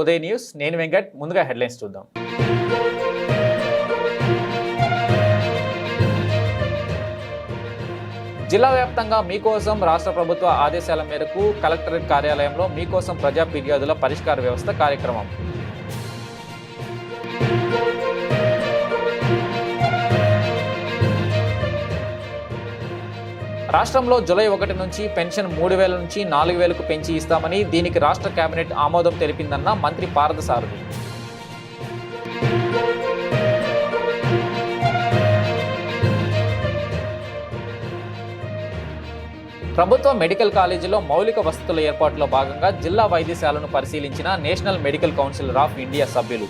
ఉదయ Uday news. నేను వెంకట్. ముందుగా headlines చూద్దాం. జిల్లా వ్యాప్తంగా మీకోసం రాష్ట్ర ప్రభుత్వ ఆదేశాల మేరకు కలెక్టరేట్ కార్యాలయంలో మీకోసం ప్రజా ఫిర్యాదుల పరిష్కార వ్యవస్థ కార్యక్రమం. రాష్ట్రంలో జూలై ఒకటి నుంచి పెన్షన్ మూడు వేల నుంచి నాలుగు వేలకు పెంచి ఇస్తామని దీనికి రాష్ట్ర కేబినెట్ ఆమోదం తెలిపిందన్న మంత్రి పార్థసారథి ప్రభుత్వ మెడికల్ కాలేజీలో మౌలిక వసతుల ఏర్పాటులో భాగంగా జిల్లా వైద్యశాలను పరిశీలించిన national medical council of India సభ్యులు.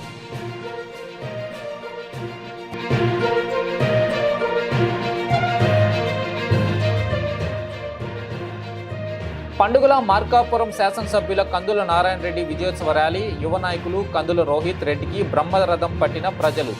పండుగల మార్కాపురం శాసనసభ్యుల కందుల నారాయణ రెడ్డి విజయోత్సవ ర్యాలీ యువ నాయకులు కందుల రోహిత్ రెడ్డికి బ్రహ్మరథం పట్టిన ప్రజలు.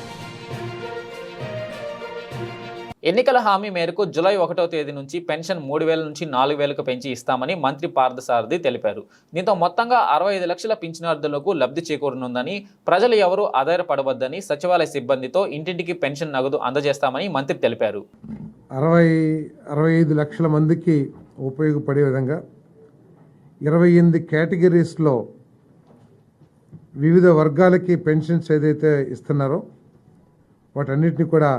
ఎన్నికల హామీ మేరకు జులై ఒకటో తేదీ నుంచి పెన్షన్ మూడు వేల నుంచి నాలుగు వేలకు పెంచి ఇస్తామని మంత్రి పార్థసారథి తెలిపారు. దీంతో మొత్తంగా అరవై ఐదు లక్షల పింఛనార్థులకు లబ్ధి చేకూరనుందని ప్రజలు ఎవరూ ఆధారపడవద్దని సచివాలయ సిబ్బందితో ఇంటింటికి పెన్షన్ నగదు అందజేస్తామని మంత్రి తెలిపారు. అరవై అరవై ఐదు లక్షల మందికి ఉపయోగపడే విధంగా ఇరవై ఎనిమిది కేటగిరీస్లో వివిధ వర్గాలకి పెన్షన్స్ ఏదైతే ఇస్తున్నారో వాటన్నిటిని కూడా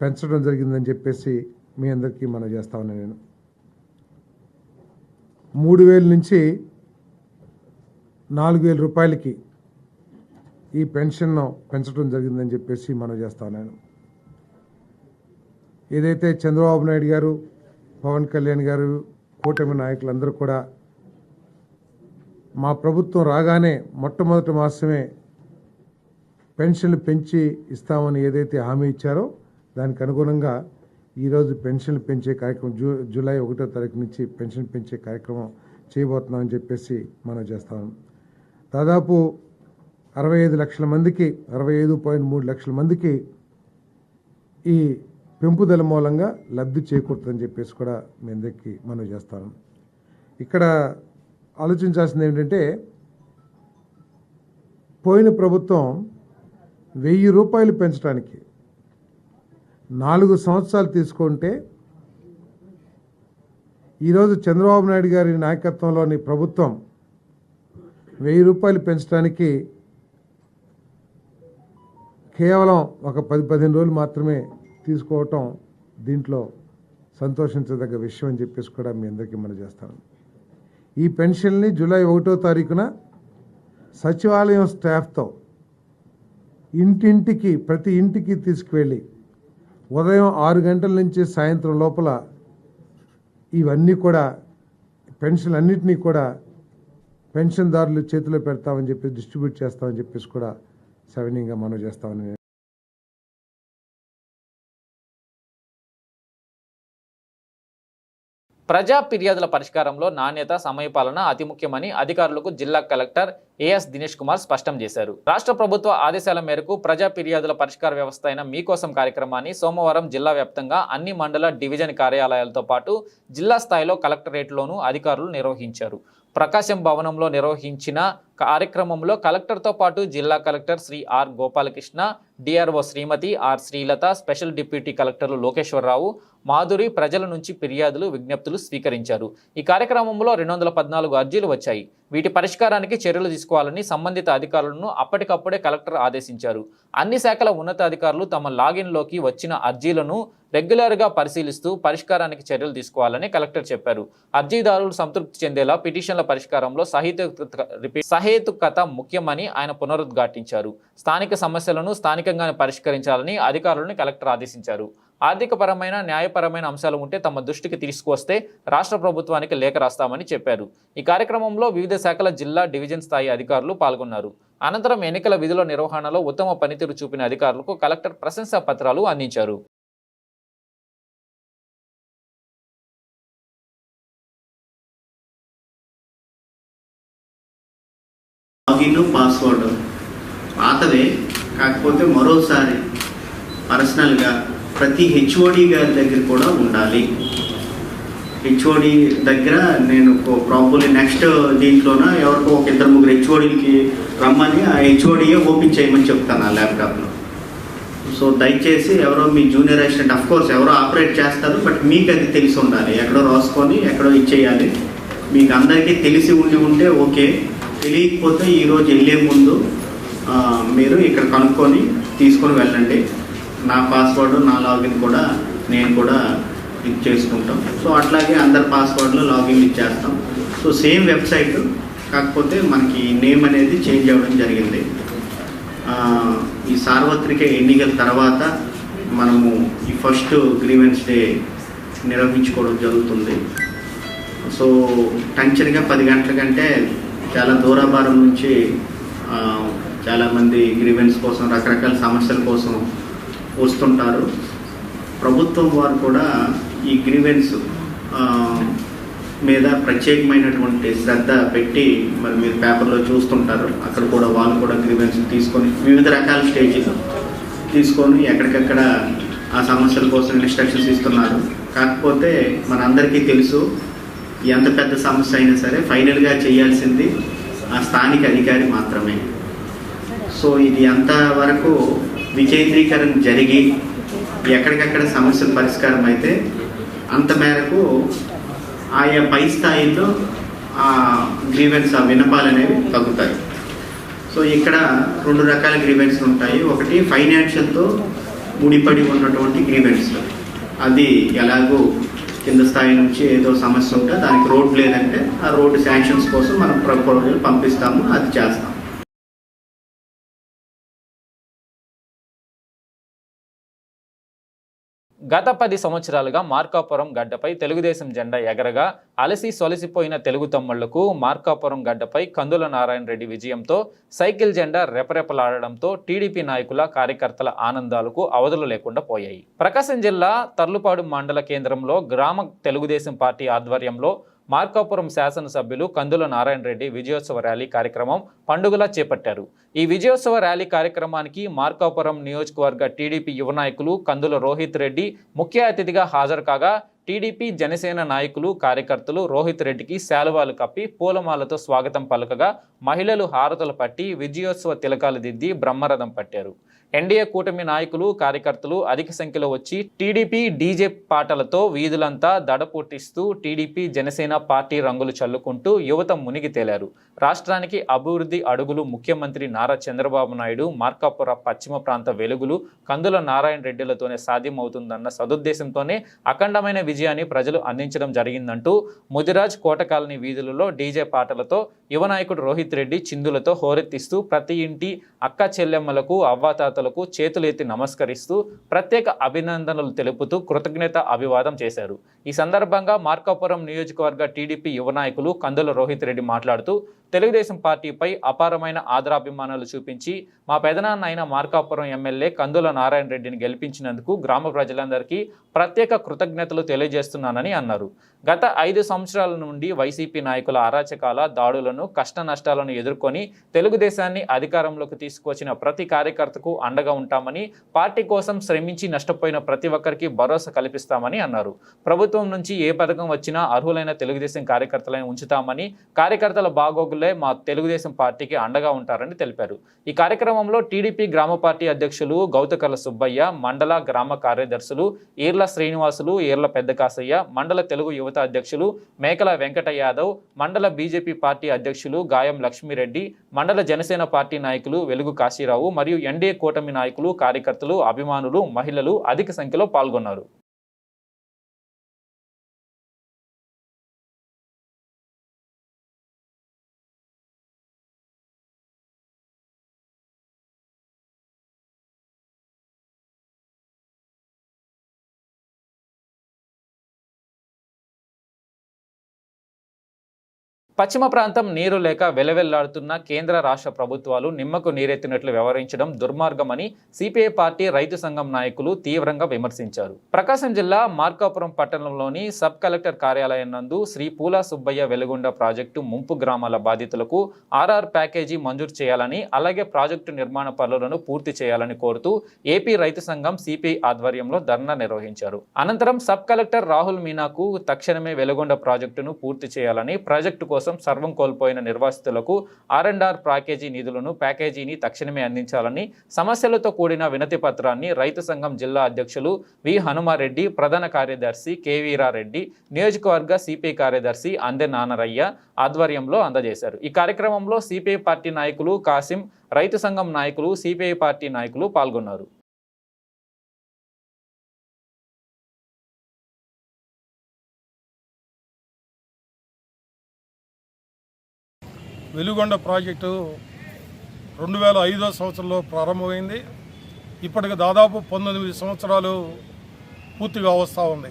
పెంచడం జరిగిందని చెప్పేసి మీ అందరికీ మనం చేస్తా ఉన్నాను నేను. మూడు వేల నుంచి నాలుగు వేల రూపాయలకి ఈ పెన్షన్ను పెంచడం జరిగిందని చెప్పేసి మనం చేస్తా ఉన్నాను. ఏదైతే చంద్రబాబు నాయుడు గారు పవన్ కళ్యాణ్ గారు కూటమి నాయకులందరూ కూడా మా ప్రభుత్వం రాగానే మొట్టమొదటి మాసమే పెన్షన్లు పెంచి ఇస్తామని ఏదైతే హామీ ఇచ్చారో దానికి అనుగుణంగా ఈరోజు పెన్షన్లు పెంచే కార్యక్రమం జూ జూలై ఒకటో తారీఖు నుంచి పెన్షన్ పెంచే కార్యక్రమం చేయబోతున్నామని చెప్పేసి మనం చేస్తాం. దాదాపు అరవై ఐదు లక్షల మందికి అరవై ఐదు పాయింట్ మూడు లక్షల మందికి ఈ పెంపుదల మూలంగా లబ్ధి చేకూరుతుందని చెప్పేసి కూడా మీ అందరికీ మనం చేస్తాం. ఇక్కడ ఆలోచించాల్సింది ఏంటంటే పోయిన ప్రభుత్వం వెయ్యి రూపాయలు పెంచడానికి నాలుగు సంవత్సరాలు తీసుకుంటే ఈరోజు చంద్రబాబు నాయుడు గారి నాయకత్వంలోని ప్రభుత్వం వెయ్యి రూపాయలు పెంచడానికి కేవలం ఒక పది పదిహేను రోజులు మాత్రమే తీసుకోవటం దీంట్లో సంతోషించదగ్గ విషయం అని చెప్పేసి కూడా మీ అందరికీ మనం చేస్తాను. ఈ పెన్షన్ని జూలై ఒకటో తారీఖున సచివాలయం స్టాఫ్తో ఇంటింటికి ప్రతి ఇంటికి తీసుకువెళ్ళి ఉదయం ఆరు గంటల నుంచి సాయంత్రం లోపల ఇవన్నీ కూడా పెన్షన్ అన్నింటినీ కూడా పెన్షన్దారులు చేతిలో పెడతామని చెప్పి డిస్ట్రిబ్యూట్ చేస్తామని చెప్పేసి కూడా సవినీయంగా మనం చేస్తామని ప్రజా ఫిర్యాదుల పరిష్కారంలో నాణ్యత సమయపాలన అతి ముఖ్యమని అధికారులకు జిల్లా కలెక్టర్ ఏఎస్ దినేష్ కుమార్ స్పష్టం చేశారు. రాష్ట్ర ప్రభుత్వ ఆదేశాల మేరకు ప్రజా ఫిర్యాదుల పరిష్కార వ్యవస్థ అయిన మీకోసం కార్యక్రమాన్ని సోమవారం జిల్లా వ్యాప్తంగా అన్ని మండల డివిజన్ కార్యాలయాలతో పాటు జిల్లా స్థాయిలో కలెక్టరేట్లోనూ అధికారులు నిర్వహించారు. ప్రకాశం భవనంలో నిర్వహించిన కార్యక్రమంలో కలెక్టర్తో పాటు జిల్లా collector Shri R Gopalakrishna DRO Shrimati R Srilatha special deputy కలెక్టర్లు లోకేశ్వరరావు మాధురి ప్రజల నుంచి ఫిర్యాదులు విజ్ఞప్తులు స్వీకరించారు. ఈ కార్యక్రమంలో రెండు వందల పద్నాలుగు అర్జీలు వచ్చాయి. వీటి పరిష్కారానికి చర్యలు తీసుకోవాలని సంబంధిత అధికారులను అప్పటికప్పుడే కలెక్టర్ ఆదేశించారు. అన్ని శాఖల ఉన్నతాధికారులు తమ లాగిన్లోకి వచ్చిన అర్జీలను రెగ్యులర్గా పరిశీలిస్తూ పరిష్కారానికి చర్యలు తీసుకోవాలని కలెక్టర్ చెప్పారు. అర్జీదారులు సంతృప్తి చెందేలా పిటిషన్ల పరిష్కారంలో సహిత సహేతుకత ముఖ్యమని ఆయన పునరుద్ఘాటించారు. స్థానిక సమస్యలను స్థానికంగానే పరిష్కరించాలని అధికారులను కలెక్టర్ ఆదేశించారు. ఆర్థికపరమైన న్యాయపరమైన అంశాలు ఉంటే తమ దృష్టికి తీసుకువస్తే రాష్ట్ర ప్రభుత్వానికి లేఖ రాస్తామని చెప్పారు. ఈ కార్యక్రమంలో వివిధ శాఖల జిల్లా డివిజన్ స్థాయి అధికారులు పాల్గొన్నారు. అనంతరం ఎన్నికల విధుల నిర్వహణలో ఉత్తమ పనితీరు చూపిన అధికారులకు కలెక్టర్ ప్రశంసా పత్రాలు అందించారు. లాగిన్ పాస్వర్డ్ పాతవే కాకపోతే మరోసారి పర్సనల్గా ప్రతి హెచ్ఓడి గారి దగ్గర కూడా ఉండాలి. హెచ్ఓడి దగ్గర నేను ప్రాబ్లీ నెక్స్ట్ దీంట్లోన ఎవరికో ఒక ఇద్దరు ముగ్గురు హెచ్ఓడికి రమ్మని ఆ హెచ్ఓడియే ఓపెన్ చేయమని చెప్తాను ఆ ల్యాప్టాప్లో. సో దయచేసి ఎవరో మీ జూనియర్ అసిస్టెంట్ అఫ్ కోర్స్ ఎవరో ఆపరేట్ చేస్తారు బట్ మీకు అది తెలిసి ఉండాలి. ఎక్కడో రాసుకొని ఎక్కడో ఇచ్చేయాలి. మీకు అందరికీ తెలిసి ఉండి ఉంటే ఓకే. తెలియకపోతే ఈరోజు వెళ్ళే ముందు మీరు ఇక్కడ కనుక్కొని తీసుకొని వెళ్ళండి. నా పాస్వర్డ్ నా లాగిన్ కూడా నేను కూడా ఇది చేసుకుంటాం. సో అట్లాగే అందరి పాస్వర్డ్లో లాగిన్ ఇచ్చేస్తాం. సో సేమ్ వెబ్సైట్ కాకపోతే మనకి నేమ్ అనేది చేంజ్ అవ్వడం జరిగింది. ఈ సార్వత్రిక ఎన్నికల తర్వాత మనము ఈ ఫస్ట్ గ్రీవెన్స్ డే నిర్వహించుకోవడం జరుగుతుంది. సో టెన్షన్గా పది గంటల కంటే చాలా దూరాభారం నుంచి చాలామంది గ్రీవెన్స్ కోసం రకరకాల సమస్యల కోసం వస్తుంటారు. ప్రభుత్వం వారు కూడా ఈ గ్రీవెన్స్ మీద ప్రత్యేకమైనటువంటి శ్రద్ధ పెట్టి మరి మీరు పేపర్లో చూస్తుంటారు. అక్కడ కూడా వాళ్ళు కూడా గ్రీవెన్స్ తీసుకొని వివిధ రకాల స్టేజీలు తీసుకొని ఎక్కడికక్కడ ఆ సమస్యల కోసం ఇన్స్ట్రక్షన్స్ ఇస్తున్నారు. కాకపోతే మనందరికీ తెలుసు ఎంత పెద్ద సమస్య అయినా సరే ఫైనల్గా చేయాల్సింది ఆ స్థానిక అధికారి మాత్రమే. సో ఇది ఎంతవరకు వికేంద్రీకరణ జరిగి ఎక్కడికక్కడ సమస్యలు పరిష్కారం అయితే అంత మేరకు ఆయా పై స్థాయిలో ఆ గ్రీవెన్స్ ఆ వినపాలు అనేవి తగ్గుతాయి. సో ఇక్కడ రెండు రకాల గ్రీవెన్స్ ఉంటాయి. ఒకటి ఫైనాన్షియల్తో ముడిపడి ఉన్నటువంటి గ్రీవెన్స్ అది ఎలాగో కింద స్థాయి నుంచి ఏదో సమస్య ఉంటే దానికి రోడ్ లేదంటే ఆ రోడ్డు శాంక్షన్స్ కోసం మనం ప్రపోజల్ పంపిస్తాము అది చేస్తాం. గత పది సంవత్సరాలుగా మార్కాపురం గడ్డపై తెలుగుదేశం జెండా ఎగరగా అలసి సొలసిపోయిన తెలుగు తమ్ముళ్ళకు మార్కాపురం గడ్డపై కందుల నారాయణ రెడ్డి విజయంతో సైకిల్ జెండా రెపరెపలాడడంతో టీడీపీ నాయకుల కార్యకర్తల ఆనందాలకు అవధులు లేకుండా పోయాయి. ప్రకాశం జిల్లా తర్లుపాడు మండల కేంద్రంలో గ్రామ తెలుగుదేశం పార్టీ ఆధ్వర్యంలో మార్కాపురం శాసనసభ్యులు కందుల నారాయణ రెడ్డి విజయోత్సవ ర్యాలీ కార్యక్రమం పండుగలా చేపట్టారు. ఈ విజయోత్సవ ర్యాలీ కార్యక్రమానికి మార్కాపురం నియోజకవర్గ టీడీపీ యువ నాయకులు కందుల రోహిత్ రెడ్డి ముఖ్య అతిథిగా హాజరు కాగా టీడీపీ జనసేన నాయకులు కార్యకర్తలు రోహిత్ రెడ్డికి శాలువాలు కప్పి పూలమాలతో స్వాగతం పలకగా మహిళలు హారతులు పట్టి విజయోత్సవ తిలకాలు దిద్ది బ్రహ్మరథం పట్టారు. ఎన్డీఏ కూటమి నాయకులు కార్యకర్తలు అధిక సంఖ్యలో వచ్చి టీడీపీ డీజే పాటలతో వీధులంతా దడపుట్టిస్తూ టీడీపీ జనసేన పార్టీ రంగులు చల్లుకుంటూ యువత మునిగి తేలారు. రాష్ట్రానికి అభివృద్ధి అడుగులు ముఖ్యమంత్రి నారా చంద్రబాబు నాయుడు మార్కాపుర పశ్చిమ ప్రాంత వెలుగులు కందుల నారాయణ రెడ్డిలతోనే సాధ్యమవుతుందన్న సదుద్దేశంతోనే అఖండమైన విజయాన్ని ప్రజలు అందించడం జరిగిందంటూ ముదిరాజ్ కోట కాలనీ వీధులలో డీజే పాటలతో యువ నాయకుడు రోహిత్ రెడ్డి చిందులతో హోరెత్తిస్తూ ప్రతి ఇంటి అక్క చెల్లెమ్మలకు అవ్వాతాతలకు చేతులెత్తి నమస్కరిస్తూ ప్రత్యేక అభినందనలు తెలుపుతూ కృతజ్ఞత అభివాదం చేశారు. ఈ సందర్భంగా మార్కాపురం నియోజకవర్గ టీడీపీ యువ నాయకులు కందుల రోహిత్ రెడ్డి మాట్లాడుతూ తెలుగుదేశం పార్టీపై అపారమైన ఆదరాభిమానాలు చూపించి మా పెదనాన్న అయిన మార్కాపురం ఎమ్మెల్యే కందుల నారాయణ రెడ్డిని గెలిపించినందుకు గ్రామ ప్రజలందరికీ ప్రత్యేక కృతజ్ఞతలు తెలియజేస్తున్నానని అన్నారు. గత ఐదు సంవత్సరాల నుండి వైసీపీ నాయకుల అరాచకాల దాడులను కష్ట నష్టాలను ఎదుర్కొని తెలుగుదేశాన్ని అధికారంలోకి తీసుకొచ్చిన ప్రతి కార్యకర్తకు అండగా ఉంటామని పార్టీ కోసం శ్రమించి నష్టపోయిన ప్రతి ఒక్కరికి భరోసా కల్పిస్తామని అన్నారు. ప్రభుత్వం నుంచి ఏ పథకం వచ్చినా అర్హులైన తెలుగుదేశం కార్యకర్తలను ఉంచుతామని కార్యకర్తల బాగోగులు మా తెలుగుదేశం పార్టీకి అండగా ఉంటారని తెలిపారు. ఈ కార్యక్రమంలో టీడీపీ గ్రామ పార్టీ అధ్యక్షులు గౌతకర్ల సుబ్బయ్య మండల గ్రామ కార్యదర్శులు ఈర్ల శ్రీనివాసులు ఈర్ల పెద్ద కాసయ్య మండల తెలుగు యువత అధ్యక్షులు మేకల వెంకట యాదవ్ మండల బీజేపీ పార్టీ అధ్యక్షులు గాయం లక్ష్మీరెడ్డి మండల జనసేన పార్టీ నాయకులు వెలుగు కాశీరావు మరియు ఎన్డీఏ కూటమి నాయకులు కార్యకర్తలు అభిమానులు మహిళలు అధిక సంఖ్యలో పాల్గొన్నారు. పశ్చిమ ప్రాంతం నీరు లేక వెలవెల్లాడుతున్న కేంద్ర రాష్ట్ర ప్రభుత్వాలు నిమ్మకు నీరెత్తినట్లు వ్యవహరించడం దుర్మార్గమని సిపిఐ పార్టీ రైతు సంఘం నాయకులు తీవ్రంగా విమర్శించారు. ప్రకాశం జిల్లా మార్కాపురం పట్టణంలోని సబ్ కలెక్టర్ కార్యాలయం నందు శ్రీ పూల సుబ్బయ్య వెలుగొండ ప్రాజెక్టు ముంపు గ్రామాల బాధితులకు ఆర్ఆర్ ప్యాకేజీ మంజూరు చేయాలని అలాగే ప్రాజెక్టు నిర్మాణ పనులను పూర్తి చేయాలని కోరుతూ ఏపీ రైతు సంఘం సిపిఐ ఆధ్వర్యంలో ధర్నా నిర్వహించారు. అనంతరం సబ్ కలెక్టర్ రాహుల్ మీనాకు తక్షణమే వెలుగొండ ప్రాజెక్టును పూర్తి చేయాలని ప్రాజెక్టు కోసం కోసం సర్వం కోల్పోయిన నిర్వాసితులకు ఆర్ అండ్ ఆర్ ప్యాకేజీ నిధులను ప్యాకేజీని తక్షణమే అందించాలని సమస్యలతో కూడిన వినతి పత్రాన్ని రైతు సంఘం జిల్లా అధ్యక్షులు వి హనుమారెడ్డి ప్రధాన కార్యదర్శి కె వీరారెడ్డి నియోజకవర్గ సిపిఐ కార్యదర్శి అందె నానరయ్య ఆధ్వర్యంలో అందజేశారు. ఈ కార్యక్రమంలో సిపిఐ పార్టీ నాయకులు కాసిం రైతు సంఘం నాయకులు సిపిఐ పార్టీ నాయకులు పాల్గొన్నారు. వెలుగొండ ప్రాజెక్టు రెండు వేల ఐదో సంవత్సరంలో ప్రారంభమైంది. ఇప్పటికి దాదాపు పంతొమ్మిది సంవత్సరాలు పూర్తిగా వస్తూ ఉంది.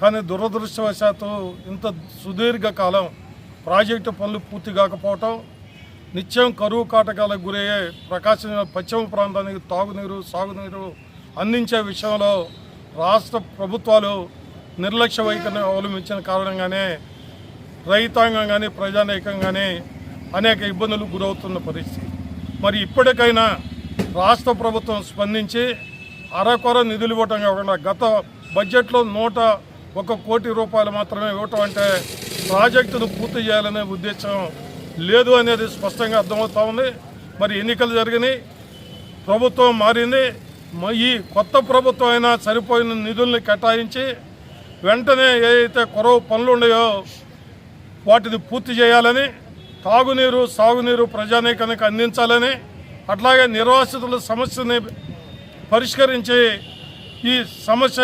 కానీ దురదృష్టవశాత్తు ఇంత సుదీర్ఘకాలం ప్రాజెక్టు పనులు పూర్తి కాకపోవటం నిత్యం కరువు కాటకాలకు గురయ్యే ప్రకాశం పశ్చిమ ప్రాంతానికి తాగునీరు సాగునీరు అందించే విషయంలో రాష్ట్ర ప్రభుత్వాలు నిర్లక్ష్య వైఖరిని అవలంబించిన కారణంగానే రైతాంగం కానీ ప్రజానీకం కానీ అనేక ఇబ్బందులు గురవుతున్న పరిస్థితి. మరి ఇప్పటికైనా రాష్ట్ర ప్రభుత్వం స్పందించి అరకొర నిధులు ఇవ్వటం కాకుండా గత బడ్జెట్లో నూట ఒక కోటి రూపాయలు మాత్రమే ఇవ్వటం అంటే ప్రాజెక్టును పూర్తి చేయాలనే ఉద్దేశం లేదు అనేది స్పష్టంగా అర్థమవుతా ఉంది. మరి ఎన్నికలు జరిగినాయి ప్రభుత్వం మారింది. ఈ కొత్త ప్రభుత్వం అయినా సరిపోయిన నిధుల్ని కేటాయించి వెంటనే ఏదైతే కొరవ పనులు ఉన్నాయో వాటిని పూర్తి చేయాలని తాగునీరు సాగునీరు ప్రజానీకానికి అందించాలని అట్లాగే నిర్వాసితుల సమస్యని పరిష్కరించి ఈ సమస్య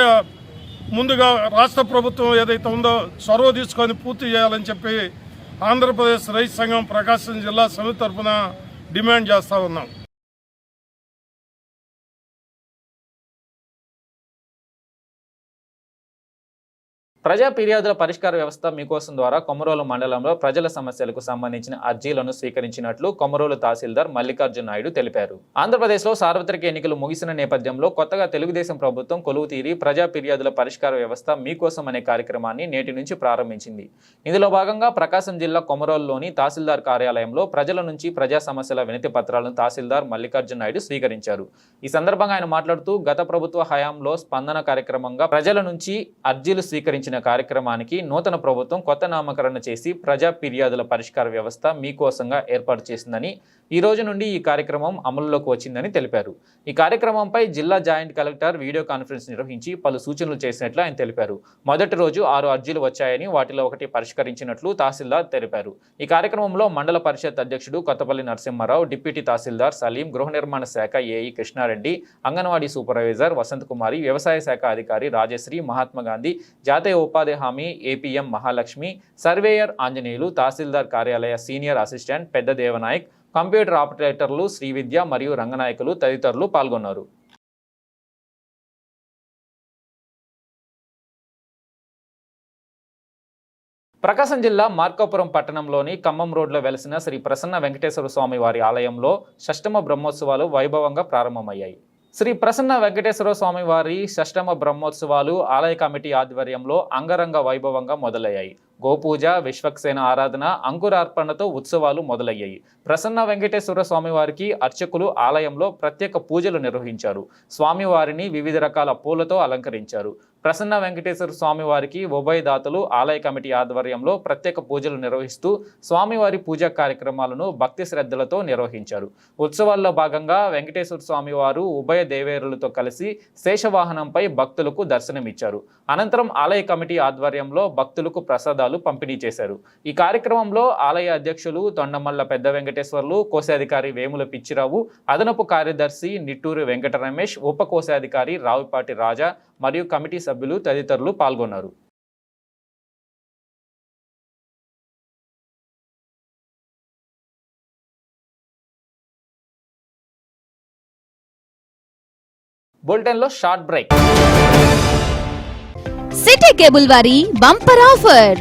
ముందుగా రాష్ట్ర ప్రభుత్వం ఏదైతే ఉందో చొరవ తీసుకొని పూర్తి చేయాలని చెప్పి ఆంధ్రప్రదేశ్ రైతు సంఘం ప్రకాశం జిల్లా సమితి తరఫున డిమాండ్ చేస్తూ ఉన్నాం. ప్రజా ఫిర్యాదుల పరిష్కార వ్యవస్థ మీకోసం ద్వారా కొమరోలు మండలంలో ప్రజల సమస్యలకు సంబంధించిన అర్జీలను స్వీకరించినట్లు కొమరోలు తహసీల్దార్ మల్లికార్జున నాయుడు తెలిపారు. ఆంధ్రప్రదేశ్లో సార్వత్రిక ఎన్నికలు ముగిసిన నేపథ్యంలో కొత్తగా తెలుగుదేశం ప్రభుత్వం కొలువు తీరి ప్రజా ఫిర్యాదుల పరిష్కార వ్యవస్థ మీకోసం అనే కార్యక్రమాన్ని నేటి నుంచి ప్రారంభించింది. ఇందులో భాగంగా ప్రకాశం జిల్లా కొమరోలులోని తహసీల్దార్ కార్యాలయంలో ప్రజల నుంచి ప్రజా సమస్యల వినతి పత్రాలను తహసీల్దార్ మల్లికార్జున నాయుడు స్వీకరించారు. ఈ సందర్భంగా ఆయన మాట్లాడుతూ గత ప్రభుత్వ హయాంలో స్పందన కార్యక్రమంగా ప్రజల నుంచి అర్జీలు స్వీకరించిన కార్యక్రమానికి నూతన ప్రభుత్వం కొత్త నామకరణ చేసి ప్రజా ఫిర్యాదుల పరిష్కార వ్యవస్థ మీకోసంగా ఏర్పాటు చేసిందని ఈ రోజు నుండి ఈ కార్యక్రమం అమలులోకి వచ్చిందని తెలిపారు. ఈ కార్యక్రమంపై జిల్లా జాయింట్ కలెక్టర్ వీడియో కాన్ఫరెన్స్ నిర్వహించి పలు సూచనలు చేసినట్లు ఆయన తెలిపారు. మొదటి రోజు ఆరు అర్జీలు వచ్చాయని వాటిలో ఒకటి పరిష్కరించినట్లు తహసీల్దార్ తెలిపారు. ఈ కార్యక్రమంలో మండల పరిషత్ అధ్యక్షుడు కొత్తపల్లి నరసింహారావు డిప్యూటీ తహసీల్దార్ సలీం గృహ నిర్మాణ శాఖ ఏఈ కృష్ణారెడ్డి అంగన్వాడీ సూపర్వైజర్ వసంత్ కుమారి వ్యవసాయ శాఖ అధికారి రాజశ్రీ మహాత్మా గాంధీ జాతీయ ఉపాధి హామీ ఏపీఎం మహాలక్ష్మి సర్వేయర్ ఆంజనేయులు తహసీల్దార్ కార్యాలయ సీనియర్ అసిస్టెంట్ పెద్ద దేవనాయక్ కంప్యూటర్ ఆపరేటర్లు శ్రీవిద్య మరియు రంగనాయకులు తదితరులు పాల్గొన్నారు. ప్రకాశం జిల్లా మార్కాపురం పట్టణంలోని ఖమ్మం రోడ్లో వెలసిన శ్రీ ప్రసన్న వెంకటేశ్వర స్వామి వారి ఆలయంలో షష్టమ బ్రహ్మోత్సవాలు వైభవంగా ప్రారంభమయ్యాయి. శ్రీ ప్రసన్న వెంకటేశ్వర స్వామి వారి షష్టమ బ్రహ్మోత్సవాలు ఆలయ కమిటీ ఆధ్వర్యంలో అంగరంగ వైభవంగా మొదలయ్యాయి. గోపూజ విశ్వక్సేన ఆరాధన అంకురార్పణతో ఉత్సవాలు మొదలయ్యాయి. ప్రసన్న వెంకటేశ్వర స్వామివారికి అర్చకులు ఆలయంలో ప్రత్యేక పూజలు నిర్వహించారు. స్వామివారిని వివిధ రకాల పూలతో అలంకరించారు. ప్రసన్న వెంకటేశ్వర స్వామివారికి ఉభయదాతలు ఆలయ కమిటీ ఆధ్వర్యంలో ప్రత్యేక పూజలు నిర్వహిస్తూ స్వామివారి పూజా కార్యక్రమాలను భక్తి శ్రద్ధలతో నిర్వహించారు. ఉత్సవాల్లో భాగంగా వెంకటేశ్వర స్వామివారు ఉభయ దేవేరులతో కలిసి శేషవాహనంపై భక్తులకు దర్శనమిచ్చారు. అనంతరం ఆలయ కమిటీ ఆధ్వర్యంలో భక్తులకు ప్రసాదాలు పంపిణీ చేశారు. ఈ కార్యక్రమంలో ఆలయ అధ్యక్షులు తొండమల్ల పెద్ద వెంకటేశ్వర్లు కోశాధికారి వేముల పిచ్చిరావు అదనపు కార్యదర్శి నిట్టూరు వెంకట రమేష్ ఉప కోశాధికారి రావుపాటి రాజా మరియు కమిటీ సభ్యులు తదితరులు పాల్గొన్నారు. బులెటిన్లో షార్ట్ బ్రేక్. సిటీ కేబుల్ వారి bumper offer.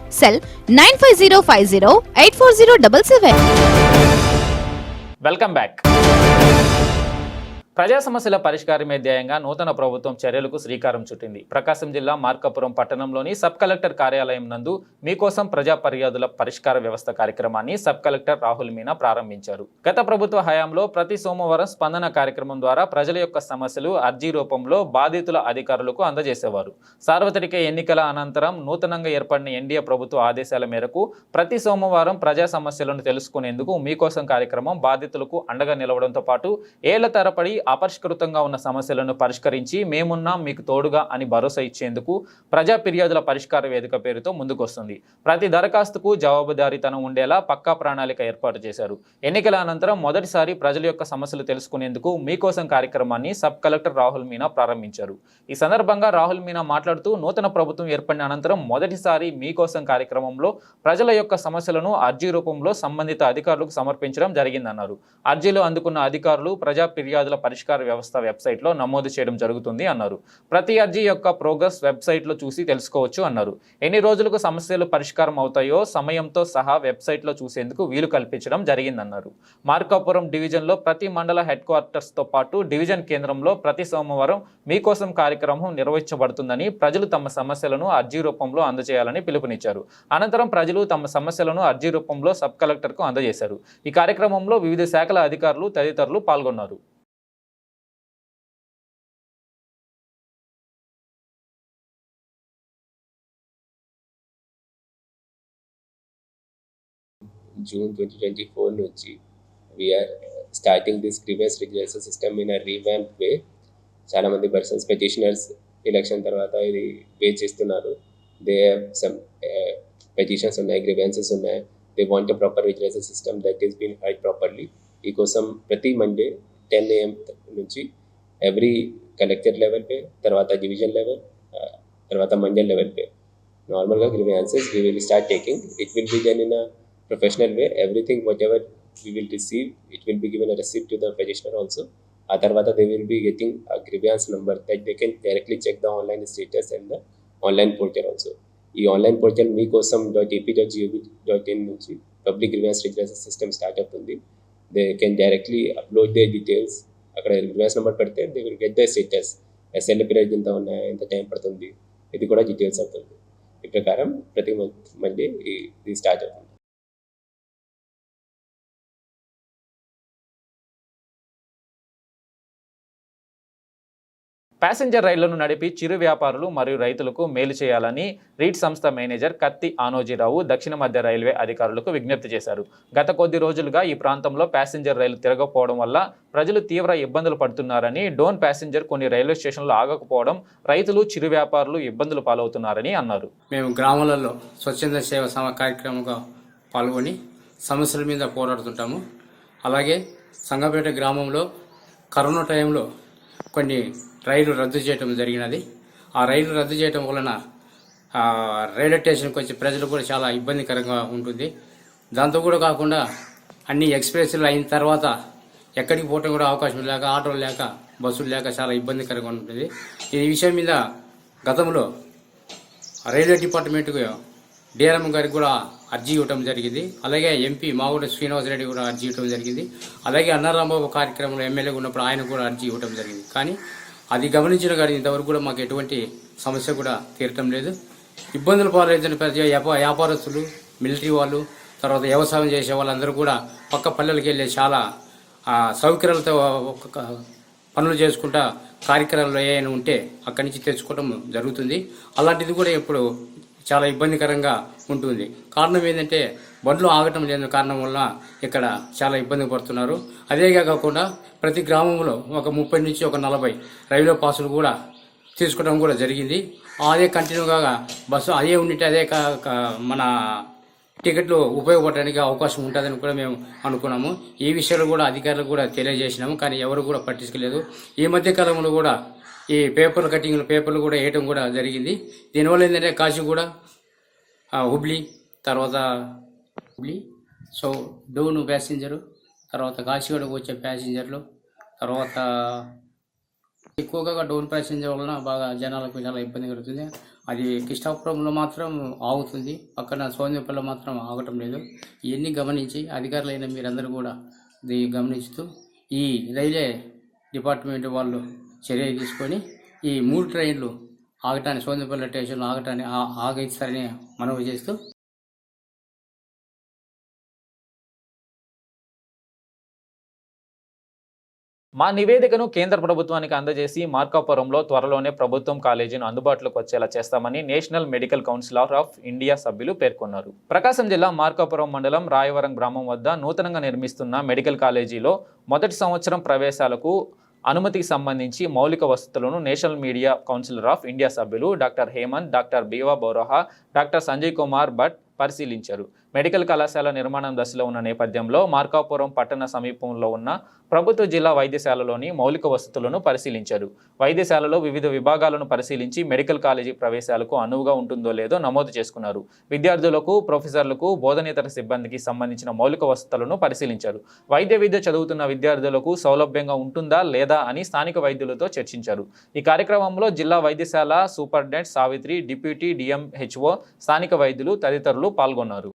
Cell nine five zero five zero eight four zero double seven. Welcome back. ప్రజా సమస్యల పరిష్కారమే ధ్యేయంగా నూతన ప్రభుత్వం చర్యలకు శ్రీకారం చుట్టింది. ప్రకాశం జిల్లా మార్కాపురం పట్టణంలోని సబ్ కలెక్టర్ కార్యాలయం నందు మీకోసం ప్రజా ఫిర్యాదుల పరిష్కార వ్యవస్థ కార్యక్రమాన్ని సబ్ కలెక్టర్ రాహుల్ మీనా ప్రారంభించారు. గత ప్రభుత్వ హయాంలో ప్రతి సోమవారం స్పందన కార్యక్రమం ద్వారా ప్రజల యొక్క సమస్యలు అర్జీ రూపంలో బాధితుల అధికారులకు అందజేసేవారు. సార్వత్రిక ఎన్నికల అనంతరం నూతనంగా ఏర్పడిన ఎన్డీఏ ప్రభుత్వ ఆదేశాల మేరకు ప్రతి సోమవారం ప్రజా సమస్యలను తెలుసుకునేందుకు మీకోసం కార్యక్రమం బాధితులకు అండగా నిలవడంతో పాటు ఏళ్ళ తరపడి అపరిష్కృతంగా ఉన్న సమస్యలను పరిష్కరించి మేమున్నాం మీకు తోడుగా అని భరోసా ఇచ్చేందుకు ప్రజా ఫిర్యాదుల పరిష్కార వేదిక పేరుతో ముందుకొస్తుంది. ప్రతి దరఖాస్తుకు జవాబుదారీతనం ఉండేలా పక్కా ప్రణాళిక ఏర్పాటు చేశారు. ఎన్నికల అనంతరం మొదటిసారి ప్రజల యొక్క సమస్యలు తెలుసుకునేందుకు మీకోసం కార్యక్రమాన్ని సబ్ కలెక్టర్ రాహుల్ మీనా ప్రారంభించారు. ఈ సందర్భంగా రాహుల్ మీనా మాట్లాడుతూ నూతన ప్రభుత్వం ఏర్పడిన అనంతరం మొదటిసారి మీకోసం కార్యక్రమంలో ప్రజల యొక్క సమస్యలను అర్జీ రూపంలో సంబంధిత అధికారులకు సమర్పించడం జరిగిందన్నారు. అర్జీలో అందుకున్న అధికారులు ప్రజా ఫిర్యాదుల పరిష్కార వ్యవస్థ వెబ్సైట్లో నమోదు చేయడం జరుగుతుంది అన్నారు. ప్రతి అర్జీ యొక్క ప్రోగ్రెస్ వెబ్సైట్లో చూసి తెలుసుకోవచ్చు అన్నారు. ఎన్ని రోజులకు సమస్యలు పరిష్కారం అవుతాయో సమయంతో సహా వెబ్సైట్లో చూసేందుకు వీలు కల్పించడం జరిగిందన్నారు. మార్కాపురం డివిజన్లో ప్రతి మండల హెడ్ క్వార్టర్స్తో పాటు డివిజన్ కేంద్రంలో ప్రతి సోమవారం మీకోసం కార్యక్రమం నిర్వహించబడుతుందని ప్రజలు తమ సమస్యలను అర్జీ రూపంలో అందజేయాలని పిలుపునిచ్చారు. అనంతరం ప్రజలు తమ సమస్యలను అర్జీ రూపంలో సబ్ కలెక్టర్కు అందజేశారు. ఈ కార్యక్రమంలో వివిధ శాఖల అధికారులు తదితరులు పాల్గొన్నారు. జూన్ ట్వంటీ ట్వంటీ ఫోర్ నుంచి we are starting this grievance regulation system in a revamp way చాలామంది పర్సన్స్ పెటిషనర్స్ ఎలక్షన్ తర్వాత ఇది వే చేస్తున్నారు. దే సమ్ పెటిషన్స్ ఉన్నాయి గ్రీవెన్సెస్ ఉన్నాయి. They want proper regulation system that is been hide properly ఈ కోసం ప్రతి మండే టెన్ ఏఎం నుంచి ఎవ్రీ కలెక్టర్ లెవెల్ పే తర్వాత డివిజన్ లెవెల్ తర్వాత మండల్ లెవెల్ పే నార్మల్గా grievances we will start taking it will be done in a professional way everything whatever we will receive, it will be given a receipt to the petitioner also. ఆ తర్వాత they will be getting a grievance number that they can directly check the online status and the online portal also ఈ online portal మీకోసం dot AP dot GOV dot in నుంచి public grievance registration system start అవుతుంది they can directly upload the details అక్కడ grievance number పెడితే they will get the status SL period ఎంత ఉన్నాయి ఎంత time పడుతుంది ఇది కూడా డీటెయిల్స్ అవుతుంది ఈ ప్రకారం ప్రతి మంత్ మళ్ళీ ఇది స్టార్ట్ అవుతుంది ప్యాసింజర్ రైళ్ళను నడిపి చిరు వ్యాపారులు మరియు రైతులకు మేలు చేయాలని రీడ్ సంస్థ మేనేజర్ కత్తి ఆనోజీరావు దక్షిణ మధ్య రైల్వే అధికారులకు విజ్ఞప్తి చేశారు. గత కొద్ది రోజులుగా ఈ ప్రాంతంలో ప్యాసింజర్ రైలు తిరగకపోవడం వల్ల ప్రజలు తీవ్ర ఇబ్బందులు పడుతున్నారని డోన్ ప్యాసింజర్ కొన్ని రైల్వే స్టేషన్లు ఆగకపోవడం రైతులు చిరు వ్యాపారులు ఇబ్బందులు పాలవుతున్నారని అన్నారు. మేము గ్రామాలలో స్వచ్ఛంద సేవ సమ కార్యక్రమంగా పాల్గొని సమస్యల మీద పోరాడుతుంటాము. అలాగే సంగపేట గ్రామంలో కరోనా టైంలో కొన్ని రైలు రద్దు చేయడం జరిగినది. ఆ రైలు రద్దు చేయడం వలన రైల్వే స్టేషన్కి వచ్చే ప్రజలు కూడా చాలా ఇబ్బందికరంగా ఉంటుంది. దాంతో కూడా కాకుండా అన్ని ఎక్స్ప్రెస్లు అయిన తర్వాత ఎక్కడికి పోవటం కూడా అవకాశం లేక ఆటోలు లేక బస్సులు లేక చాలా ఇబ్బందికరంగా ఉంటుంది. ఈ విషయం మీద గతంలో రైల్వే డిపార్ట్మెంట్కు డిఆర్ఎం గారికి కూడా అర్జీ ఇవ్వడం జరిగింది. అలాగే ఎంపీ మావుడ శ్రీనివాసరెడ్డి కూడా అర్జీ ఇవ్వడం జరిగింది. అలాగే అన్నారాంబాబు కార్యక్రమంలో ఎమ్మెల్యేగా ఉన్నప్పుడు ఆయన కూడా అర్జీ ఇవ్వడం జరిగింది. కానీ అది గమనించిన కానీ ఇంతవరకు కూడా మాకు ఎటువంటి సమస్య కూడా తీరటం లేదు. ఇబ్బందులు పాలైతున్న ప్రతి వ్యాపారస్తులు మిలిటరీ వాళ్ళు తర్వాత వ్యవసాయం చేసే వాళ్ళందరూ కూడా పక్క పల్లెలకు వెళ్ళి చాలా సౌకర్యాలతో ఒక పనులు చేసుకుంటా కార్యక్రమాలు ఏమైనా ఉంటే అక్కడి నుంచి తెచ్చుకోవడం జరుగుతుంది. అలాంటిది కూడా ఇప్పుడు చాలా ఇబ్బందికరంగా ఉంటుంది. కారణం ఏంటంటే బండ్లు ఆగటం లేని కారణం వల్ల ఇక్కడ చాలా ఇబ్బంది పడుతున్నారు. అదే కాకుండా ప్రతి గ్రామంలో ఒక ముప్పై నుంచి ఒక నలభై రైల్వే పాసులు కూడా తీసుకోవడం కూడా జరిగింది. అదే కంటిన్యూగా బస్సు అదే ఉంటే అదే కా- మన టికెట్లు ఉపయోగపడడానికి అవకాశం ఉంటుందని కూడా మేము అనుకున్నాము. ఈ విషయాలు కూడా అధికారులకు కూడా తెలియజేసినాము కానీ ఎవరు కూడా పట్టించుకోలేదు. ఈ మధ్య కాలంలో కూడా ఈ పేపర్ కటింగ్లు పేపర్లు కూడా వేయటం కూడా జరిగింది. దీనివల్ల ఏంటంటే కాశీగూడ కూడా హుబ్లీ తర్వాత హుబ్లీ సో డోను ప్యాసింజరు తర్వాత కాశీగూడకు వచ్చే ప్యాసింజర్లు తర్వాత ఎక్కువగా డోన్ ప్యాసింజర్ వలన బాగా జనాలకు చాలా ఇబ్బంది కలుగుతుంది. అది కిష్టాపురంలో మాత్రం ఆగుతుంది. పక్కన సోనిపల్లిలో మాత్రం ఆగటం లేదు. ఇవన్నీ గమనించి అధికారులైన మీరందరూ కూడా ఇది గమనిస్తూ ఈ రైల్వే డిపార్ట్మెంట్ వాళ్ళు చర్య తీసుకొని ఈ మూడు ట్రైన్లు ఆగటాన్ని సోనిపల్లి స్టేషన్లో ఆగటాన్ని ఆగిస్తారని మనవి చేస్తూ మా నివేదికను కేంద్ర ప్రభుత్వానికి అందజేసి మార్కాపురంలో త్వరలోనే ప్రభుత్వం కాలేజీని అందుబాటులోకి వచ్చేలా చేస్తామని national medical council of India సభ్యులు పేర్కొన్నారు. ప్రకాశం జిల్లా మార్కాపురం మండలం రాయవరం గ్రామం వద్ద నూతనంగా నిర్మిస్తున్న మెడికల్ కాలేజీలో మొదటి సంవత్సరం ప్రవేశాలకు అనుమతికి సంబంధించి మౌలిక వసతులను national media councillor of India సభ్యులు doctor Hemanth doctor Biva Boroha doctor Sanjay Kumar Bhat పరిశీలించారు. మెడికల్ కళాశాల నిర్మాణం దశలో ఉన్న నేపథ్యంలో మార్కాపురం పట్టణ సమీపంలో ఉన్న ప్రభుత్వ జిల్లా వైద్యశాలలోని మౌలిక వసతులను పరిశీలించారు. వైద్యశాలలో వివిధ విభాగాలను పరిశీలించి మెడికల్ కాలేజీ ప్రవేశాలకు అనువుగా ఉంటుందో లేదో నమోదు చేసుకున్నారు. విద్యార్థులకు ప్రొఫెసర్లకు బోధనేతర సిబ్బందికి సంబంధించిన మౌలిక వసతులను పరిశీలించారు. వైద్య విద్య చదువుతున్న విద్యార్థులకు సౌలభ్యంగా ఉంటుందా లేదా అని స్థానిక వైద్యులతో చర్చించారు. ఈ కార్యక్రమంలో జిల్లా వైద్యశాల సూపరింటెండెంట్ సావిత్రి డిప్యూటీ డిఎంహెచ్ఓ స్థానిక వైద్యులు తదితరులు పాల్గొన్నారు.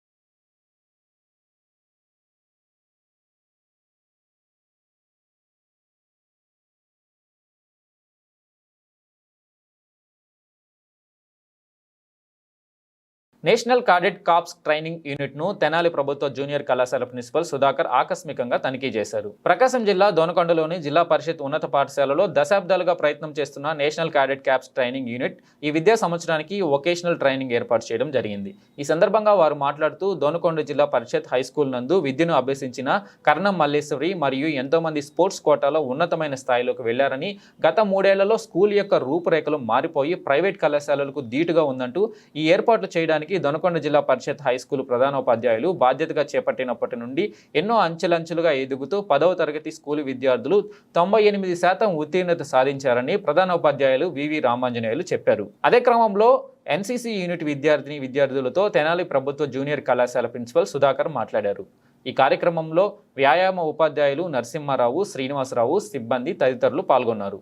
నేషనల్ కాడెట్ కాప్స్ ట్రైనింగ్ యూనిట్ను తెనాలి ప్రభుత్వ జూనియర్ కళాశాల ప్రిన్సిపల్ సుధాకర్ ఆకస్మికంగా తనిఖీ చేశారు. ప్రకాశం జిల్లా దోనకొండలోని జిల్లా పరిషత్ ఉన్నత పాఠశాలలో దశాబ్దాలుగా ప్రయత్నం చేస్తున్న national cadet corps training unit ఈ విద్యా సంవత్సరానికి వొకేషనల్ ట్రైనింగ్ ఏర్పాటు చేయడం జరిగింది. ఈ సందర్భంగా వారు మాట్లాడుతూ దోనకొండ జిల్లా పరిషత్ హై స్కూల్ నందు విద్యను అభ్యసించిన కర్ణం మల్లేశ్వరి మరియు ఎంతో మంది స్పోర్ట్స్ కోటాలో ఉన్నతమైన స్థాయిలోకి వెళ్ళారని గత మూడేళ్ళలో స్కూల్ యొక్క రూపురేఖలు మారిపోయి ప్రైవేట్ కళాశాలలకు ధీటుగా ఉందంటూ ఈ ఏర్పాట్లు చేయడానికి దొనకొండ జిల్లా పరిషత్ హై స్కూల్ ప్రధానోపాధ్యాయులు బాధ్యతగా చేపట్టినప్పటి నుండి ఎన్నో అంచెలంచెలుగా ఎదుగుతూ పదవ తరగతి స్కూలు విద్యార్థులు తొంభై ఎనిమిది శాతం ఉత్తీర్ణత సాధించారని ప్రధానోపాధ్యాయులు వివి రామాంజనేయులు చెప్పారు. అదే క్రమంలో ఎన్సీసీ యూనిట్ విద్యార్థిని విద్యార్థులతో తెనాలి ప్రభుత్వ జూనియర్ కళాశాల ప్రిన్సిపల్ సుధాకర్ మాట్లాడారు. ఈ కార్యక్రమంలో వ్యాయామ ఉపాధ్యాయులు నరసింహారావు శ్రీనివాసరావు సిబ్బంది తదితరులు పాల్గొన్నారు.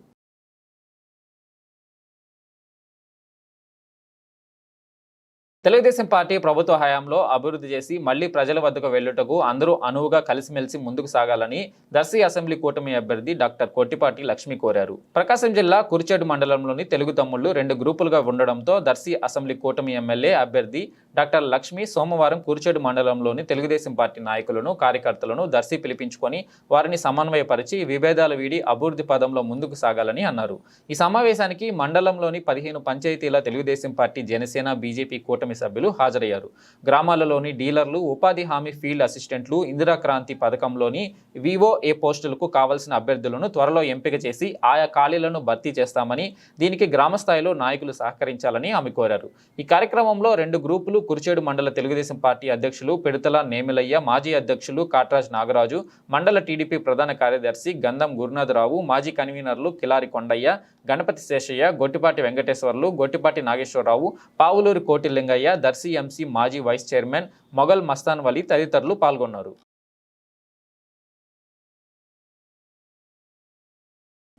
తెలుగుదేశం పార్టీ ప్రభుత్వ హయాంలో అభివృద్ధి చేసి మళ్ళీ ప్రజల వద్దకు వెళ్ళుటకు అందరూ అనువుగా కలిసిమెలిసి ముందుకు సాగాలని దర్శి అసెంబ్లీ కూటమి అభ్యర్థి డాక్టర్ కొట్టిపాటి లక్ష్మి కోరారు. ప్రకాశం జిల్లా కురిచేడు మండలంలోని తెలుగు తమ్ముళ్ళు రెండు గ్రూపులుగా ఉండడంతో దర్శి అసెంబ్లీ కూటమి ఎమ్మెల్యే అభ్యర్థి డాక్టర్ లక్ష్మి సోమవారం కురిచేడు మండలంలోని తెలుగుదేశం పార్టీ నాయకులను కార్యకర్తలను దర్శి పిలిపించుకొని వారిని సమన్వయపరిచి విభేదాలు వీడి అభివృద్ధి పదంలో ముందుకు సాగాలని అన్నారు. ఈ సమావేశానికి మండలంలోని పదిహేను పంచాయతీల తెలుగుదేశం పార్టీ జనసేన బీజేపీ కూటమి సభ్యులు హాజరయ్యారు. గ్రామాలలోని డీలర్లు ఉపాధి హామీ ఫీల్డ్ అసిస్టెంట్లు ఇందిరా క్రాంతి పథకంలోని వివోఏ పోస్టులకు కావలసిన అభ్యర్థులను త్వరలో ఎంపిక చేసి ఆయా ఖాళీలను భర్తీ చేస్తామని దీనికి గ్రామస్థాయిలో నాయకులు సహకరించాలని ఆమె కోరారు. ఈ కార్యక్రమంలో రెండు గ్రూపులు కురిచేడు మండల తెలుగుదేశం పార్టీ అధ్యక్షులు పెడుతల నేమిలయ్య మాజీ అధ్యక్షులు కాట్రాజ్ నాగరాజు మండల టీడీపీ ప్రధాన కార్యదర్శి గంధం గురునాథరావు మాజీ కన్వీనర్లు కిలారి కొండయ్య గణపతి శేషయ్య గొట్టిపాటి వెంకటేశ్వర్లు గొట్టిపాటి నాగేశ్వరరావు పావులూరి కోటిలింగయ్య దర్శి ఎంసీ మాజీ వైస్ చైర్మన్ మొఘల్ మస్తాన్ వలి తదితరులు పాల్గొన్నారు.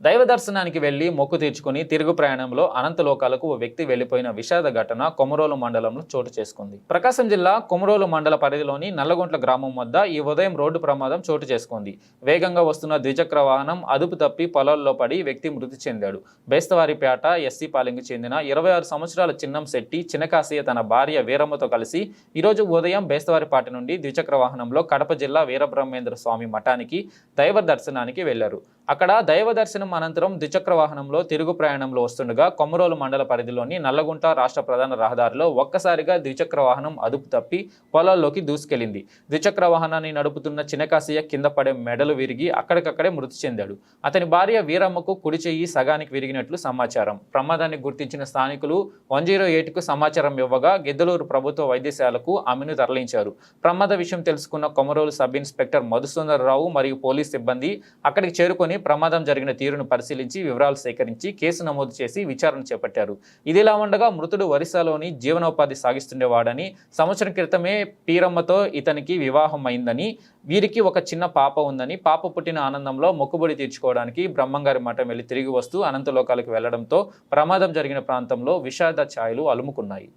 దైవ దర్శనానికి వెళ్ళి మొక్కు తీర్చుకుని తిరుగు ప్రయాణంలో అనంత లోకాలకు ఓ వ్యక్తి వెళ్ళిపోయిన విషాద ఘటన కొమరోలు మండలంలో చోటు చేసుకుంది. ప్రకాశం జిల్లా కొమరోలు మండల పరిధిలోని నల్లగొంట్ల గ్రామం వద్ద ఈ ఉదయం రోడ్డు ప్రమాదం చోటు చేసుకుంది. వేగంగా వస్తున్న ద్విచక్ర వాహనం అదుపు తప్పి పొలాల్లో పడి వ్యక్తి మృతి చెందాడు. బేస్తవారిపేట ఎస్సీ పాలెంకు చెందిన ఇరవై ఆరు సంవత్సరాల చిన్నం శెట్టి చినకాసయ్య తన భార్య వీరమ్మతో కలిసి ఈరోజు ఉదయం బేస్తవారిపేట నుండి ద్విచక్ర వాహనంలో కడప జిల్లా వీరబ్రహ్మేంద్ర స్వామి మఠానికి దైవ దర్శనానికి వెళ్ళారు అక్కడ దైవ దర్శనం అనంతరం ద్విచక్ర వాహనంలో తిరుగు ప్రయాణంలో వస్తుండగా కొమరోలు మండల పరిధిలోని నల్లగుంట రాష్ట్ర ప్రధాన రహదారిలో ఒక్కసారిగా ద్విచక్ర వాహనం అదుపు తప్పి పొలాల్లోకి దూసుకెళ్ళింది ద్విచక్ర వాహనాన్ని నడుపుతున్న చినకాశయ్య కింద పడే మెడలు విరిగి అక్కడికక్కడే మృతి చెందాడు. అతని భార్య వీరమ్మకు కుడి చెయ్యి సగానికి విరిగినట్లు సమాచారం. ప్రమాదాన్ని గుర్తించిన స్థానికులు వన్ జీరో ఎయిట్కు సమాచారం ఇవ్వగా గిద్దలూరు ప్రభుత్వ వైద్యశాలకు ఆమెను తరలించారు. ప్రమాద విషయం తెలుసుకున్న కొమరోలు సబ్ ఇన్స్పెక్టర్ మధుసూదరరావు మరియు పోలీస్ సిబ్బంది అక్కడికి చేరుకొని ప్రమాదం జరిగిన తీరును పరిశీలించి వివరాలు సేకరించి కేసు నమోదు చేసి విచారణ చేపట్టారు. ఇదిలా ఉండగా మృతుడు ఒరిస్సాలోని జీవనోపాధి సాగిస్తుండేవాడని సంవత్సరం క్రితమే పీరమ్మతో ఇతనికి వివాహం అయిందని వీరికి ఒక చిన్న పాప ఉందని పాప పుట్టిన ఆనందంలో మొక్కుబడి తీర్చుకోవడానికి బ్రహ్మంగారి మఠం వెళ్ళి తిరిగి వస్తూ అనంతలోకాలకు వెళ్ళడంతో ప్రమాదం జరిగిన ప్రాంతంలో విషాద ఛాయలు అలుముకున్నాయి.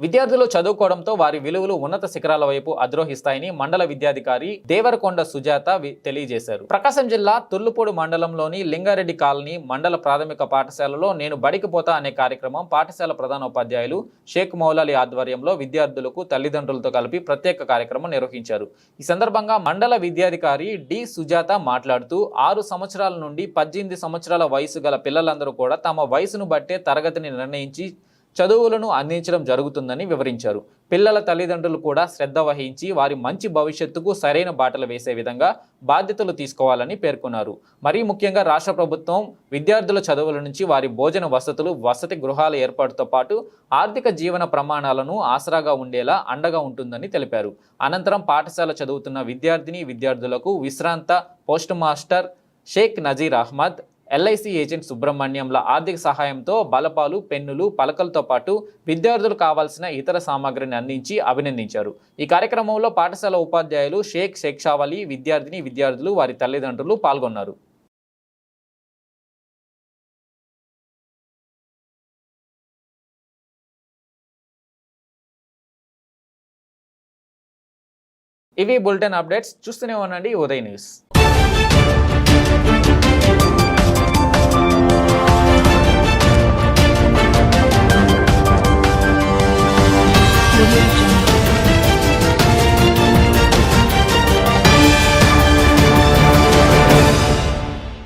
విద్యార్థులు చదువుకోవడంతో వారి విలువలు ఉన్నత శిఖరాల వైపు అద్రోహిస్తాయని మండల విద్యాధికారి దేవరకొండ సుజాత తెలియజేశారు. ప్రకాశం జిల్లా తుల్లుపూడి మండలంలోని లింగారెడ్డి కాలనీ మండల ప్రాథమిక పాఠశాలలో నేను బడికి పోతా అనే కార్యక్రమం పాఠశాల ప్రధానోపాధ్యాయులు షేక్ మౌలాలి ఆధ్వర్యంలో విద్యార్థులకు తల్లిదండ్రులతో కలిపి ప్రత్యేక కార్యక్రమం నిర్వహించారు. ఈ సందర్భంగా మండల విద్యాధికారి డి సుజాత మాట్లాడుతూ ఆరు సంవత్సరాల నుండి పద్దెనిమిది సంవత్సరాల వయసు గల పిల్లలందరూ కూడా తమ వయసును బట్టే తరగతిని నిర్ణయించి చదువులను అందించడం జరుగుతుందని వివరించారు. పిల్లల తల్లిదండ్రులు కూడా శ్రద్ధ వహించి వారి మంచి భవిష్యత్తుకు సరైన బాటలు వేసే విధంగా బాధ్యతలు తీసుకోవాలని పేర్కొన్నారు. మరీ ముఖ్యంగా రాష్ట్ర ప్రభుత్వం విద్యార్థుల చదువుల నుంచి వారి భోజన వసతులు వసతి గృహాల ఏర్పాటుతో పాటు ఆర్థిక జీవన ప్రమాణాలను ఆసరాగా ఉండేలా అండగా ఉంటుందని తెలిపారు. అనంతరం పాఠశాల చదువుతున్న విద్యార్థిని విద్యార్థులకు విశ్రాంత post master Sheikh Nazeer Ahmed LIC agent సుబ్రహ్మణ్యంల ఆర్థిక సహాయంతో బలపాలు పెన్నులు పలకలతో పాటు విద్యార్థులు కావాల్సిన ఇతర సామాగ్రిని అందించి అభినందించారు. ఈ కార్యక్రమంలో పాఠశాల ఉపాధ్యాయులు షేక్ షేక్షావలి విద్యార్థిని విద్యార్థులు వారి తల్లిదండ్రులు పాల్గొన్నారు. ఇవి బులెటిన్ అప్డేట్స్. చూస్తూనే ఉండండి. ఉదయ్ న్యూస్.